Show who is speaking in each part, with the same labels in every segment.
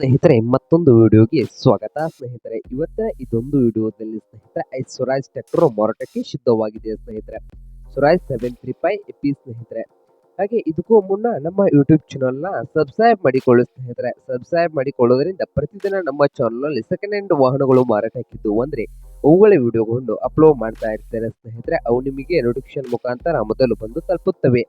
Speaker 1: ಸ್ನೇಹಿತರೆ, ಮತ್ತೊಂದು ವಿಡಿಯೋಗೆ ಸ್ವಾಗತ. ಸ್ನೇಹಿತರೆ ಇವತ್ತಿನ ಇದೊಂದು ವಿಡಿಯೋದಲ್ಲಿ ಸ್ನೇಹಿತರೆ, ಐ ಸ್ವರಾಜ್ ಟ್ರ್ಯಾಕ್ಟರ್ ಮಾರಾಟಕ್ಕೆ ಸಿದ್ಧವಾಗಿದೆ ಸ್ನೇಹಿತರೆ. Swaraj seven three five FE ಸ್ನೇಹಿತರೆ. ಹಾಗೆ ಇದಕ್ಕೂ ಮುನ್ನ ನಮ್ಮ ಯೂಟ್ಯೂಬ್ ಚಾನಲ್ನ ಸಬ್ಸ್ಕ್ರೈಬ್ ಮಾಡಿಕೊಳ್ಳಿ ಸ್ನೇಹಿತರೆ. ಸಬ್ಸ್ಕ್ರೈಬ್ ಮಾಡಿಕೊಳ್ಳೋದ್ರಿಂದ ಪ್ರತಿದಿನ ನಮ್ಮ ಚಾನಲ್ನಲ್ಲಿ ಸೆಕೆಂಡ್ ಹ್ಯಾಂಡ್ ವಾಹನಗಳು ಮಾರಾಟಕ್ಕಿದ್ದು ಅಂದರೆ ಅವುಗಳ ವಿಡಿಯೋಗಳನ್ನು ಅಪ್ಲೋಡ್ ಮಾಡ್ತಾ ಇರ್ತೇನೆ ಸ್ನೇಹಿತರೆ. ಅವು ನಿಮಗೆ ನೋಟಿಫಿಕೇಶನ್ ಮುಖಾಂತರ ಮೊದಲು ಬಂದು ತಲುಪುತ್ತವೆ.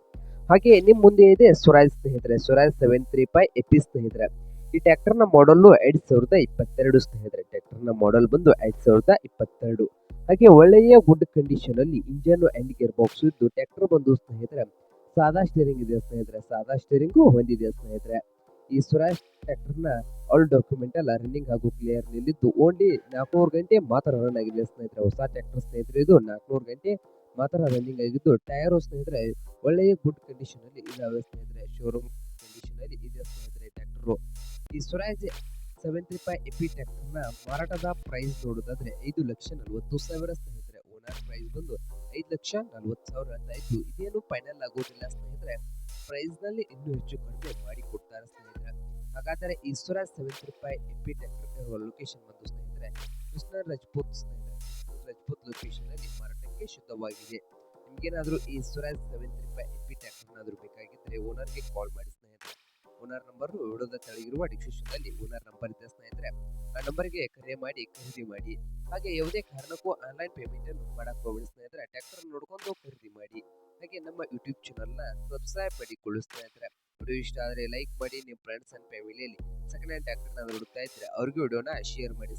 Speaker 1: ಹಾಗೆ ನಿಮ್ಮ ಮುಂದೆ ಇದೆ ಸ್ವರಾಜ್ ಸ್ನೇಹಿತರೆ. Swaraj seven three five FE ಸ್ನೇಹಿತರೆ. ಈ ಟ್ರ್ಯಾಕ್ಟರ್ನ ಮಾಡಲ್ ಎರಡ್ ಸಾವಿರದ ಇಪ್ಪತ್ತೆರಡು ಸ್ನೇಹಿತರೆ ಟ್ರ್ಯಾಕ್ಟರ್ನ ಮಾಡಲ್ ಬಂದು ಎರಡ್ ಸಾವಿರದ ಇಪ್ಪತ್ತೆರಡು. ಹಾಗೆ ಒಳ್ಳೆಯ ಗುಡ್ ಕಂಡೀಷನ್ ಅಲ್ಲಿ ಇಂಜನ್ ಅಂಡ್ ಗೇರ್ ಬಾಕ್ಸ್ ಇದ್ದು ಟ್ರ್ಯಾಕ್ಟರ್ ಬಂದು ಸ್ನೇಹಿತರೆ, ಸಾದಾ ಸ್ಟೇರಿಂಗ್ ಇದೆ ಸ್ನೇಹಿತರೆ, ಸಾದಾ ಸ್ಟೇರಿಂಗು ಹೊಂದಿದೆ ಸ್ನೇಹಿತರೆ. ಈ ಸ್ವರಾಜ್ ಟ್ರ್ಯಾಕ್ಟರ್ನ ಆಲ್ ಡಾಕ್ಯುಮೆಂಟ್ ಎಲ್ಲ ರನ್ನಿಂಗ್ ಹಾಗೂ ಕ್ಲಿಯರ್ ನಿಲ್ಲಿದ್ದು ಓನ್ಲಿ ನಾಲ್ಕೂರು ಗಂಟೆ ಮಾತ್ರ ರನ್ ಆಗಿದೆ ಸ್ನೇಹಿತರೆ. ಹೊಸ ಟ್ರ್ಯಾಕ್ಟರ್ ಸ್ನೇಹಿತರೆ ಇದು, ನಾಲ್ಕುನೂರು ಗಂಟೆ ಮಾತ್ರ ರನ್ನಿಂಗ್ ಆಗಿದ್ದು ಟೈರು ಸ್ನೇಹಿತರೆ ಒಳ್ಳೆಯ ಗುಡ್ ಕಂಡೀಷನ್ ಅಲ್ಲಿ ಇದಾವೆ ಸ್ನೇಹಿತರೆ. ಶೋರೂಮ್ ಕಂಡೀಷನ್ ಅಲ್ಲಿ ಇದೆ ಸ್ನೇಹಿತರೆ ಟ್ರ್ಯಾಕ್ಟರ್ ಈ ಸ್ವರಾಜ್ ಸೆವೆನ್ ಫೈವ್ ಎಪಿ ಟ್ಯಾಕ್ಟರ್ನ ಮಾರಾಟದ ಪ್ರೈಸ್ ನೋಡೋದಾದ್ರೆ ಐದು ಲಕ್ಷ ನಲವತ್ತು ಸಾವಿರ ಸ್ನೇಹಿತರೆ. ಓನರ್ ಪ್ರೈಸ್ ಬಂದು ಐದು ಲಕ್ಷ ನಲವತ್ತು ಸಾವಿರ ಅಂತ ಇದ್ದು ಇದೇನು ಫೈನಲ್ ಆಗೋದಿಲ್ಲ ಸ್ನೇಹಿತರೆ. ಪ್ರೈಸ್ನಲ್ಲಿ ಇನ್ನೂ ಹೆಚ್ಚು ಕಡಿಮೆ ಮಾಡಿ ಕೊಡ್ತಾರೆ ಸ್ನೇಹಿತರೆ. ಹಾಗಾದರೆ ಈ Swaraj seven five FE tractor ಇರುವ ಲೊಕೇಶನ್ ಬಂದು ಸ್ನೇಹಿತರೆ ಕೃಷ್ಣ ರಜಪೂತ್ ಸ್ನೇಹಿತರೆ. ರಜಪೂತ್ ಲೊಕೇಶನ್ನಲ್ಲಿ ಮಾರಾಟಕ್ಕೆ ಶುದ್ಧವಾಗಿದೆ. ನಿಮ್ಗೇನಾದ್ರೂ ಈ ಸ್ವರಾಜ್ ಸೆವೆನ್ ಫೈವ್ ಎಪಿ ಏನಾದರೂ ಬೇಕಾಗಿದ್ದರೆ ಓನರ್ಗೆ ಕಾಲ್ ಮಾಡಿ ಓನರ್ ನಂಬರ್ ವಿಡಿಯೋದ ಕೆಳಗಿರುವ ಡಿಸ್ಕ್ರಿಪ್ಷನ್ ಅಲ್ಲಿ ಓನರ್ ನಂಬರ್ ಇದೆ ಸ್ನೇಹಿತರೆ, ಆ ನಂಬರ್ಗೆ ಕರೆ ಮಾಡಿ, ಖರೀದಿ ಮಾಡಿ. ಹಾಗೆ ಯಾವುದೇ ಕಾರಣಕ್ಕೂ ಆನ್ಲೈನ್ ಪೇಮೆಂಟ್ ಅನ್ನು ಮಾಡಕ್ ಹೋಗಬೇಡಿ ಸ್ನೇಹಿತರೆ, ಟ್ರ್ಯಾಕ್ಟರ್ ನೋಡ್ಕೊಂಡು ಖರೀದಿ ಮಾಡಿ. ಹಾಗೆ ನಮ್ಮ ಯೂಟ್ಯೂಬ್ ಚಾನಲ್ನ ಸಬ್ಸ್ಕ್ರೈಬ್ ಮಾಡಿಕೊಳ್ಳಿ ಸ್ನೇಹಿತರೆ. ವಿಡಿಯೋ ಇಷ್ಟ ಆದ್ರೆ ಲೈಕ್ ಮಾಡಿ, ನಿಮ್ಮ ಫ್ರೆಂಡ್ಸ್ ಅಂಡ್ ಫ್ಯಾಮಿಲಿಯಲ್ಲಿ ಸೆಕೆಂಡ್ ಹ್ಯಾಂಡ್ ಟ್ರ್ಯಾಕ್ಟರ್ ಹುಡುಕ್ತಾ ಇದ್ರೆ ಅವ್ರಿಗೆ ವಿಡಿಯೋನ ಶೇರ್ ಮಾಡಿ